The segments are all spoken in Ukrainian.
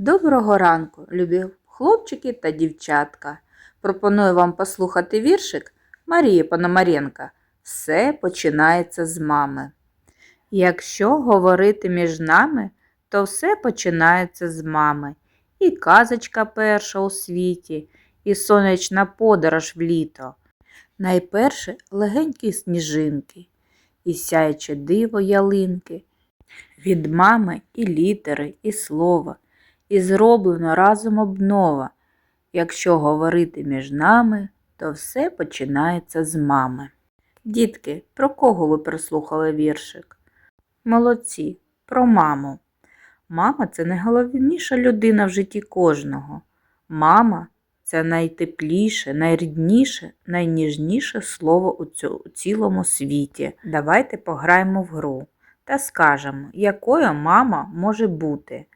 Доброго ранку, любі хлопчики та дівчатка. Пропоную вам послухати віршик Марії Пономаренка. Все починається з мами. Якщо говорити між нами, то все починається з мами. І казочка перша у світі, і сонячна подорож в літо. Найперше легенькі сніжинки, і сяюче диво ялинки. Від мами і літери, і слова, і зроблено разом обнова. Якщо говорити між нами, то все починається з мами. Дітки, про кого ви прослухали віршик? Молодці, про маму. Мама це найголовніша людина в житті кожного. Мама це найтепліше, найрідніше, найніжніше слово у цілому світі. Давайте пограємо в гру та скажемо, якою мама може бути.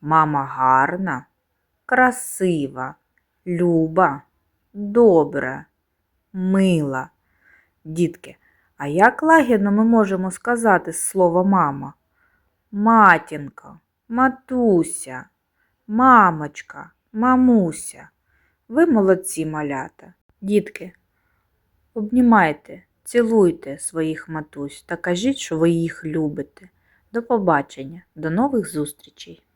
Мама гарна, красива, люба, добра, мила. Дітки, а як лагідно ми можемо сказати слово мама? Матінка, матуся, мамочка, мамуся. Ви молодці малята. Дітки, обнімайте, цілуйте своїх матусь та кажіть, що ви їх любите. До побачення, до нових зустрічей!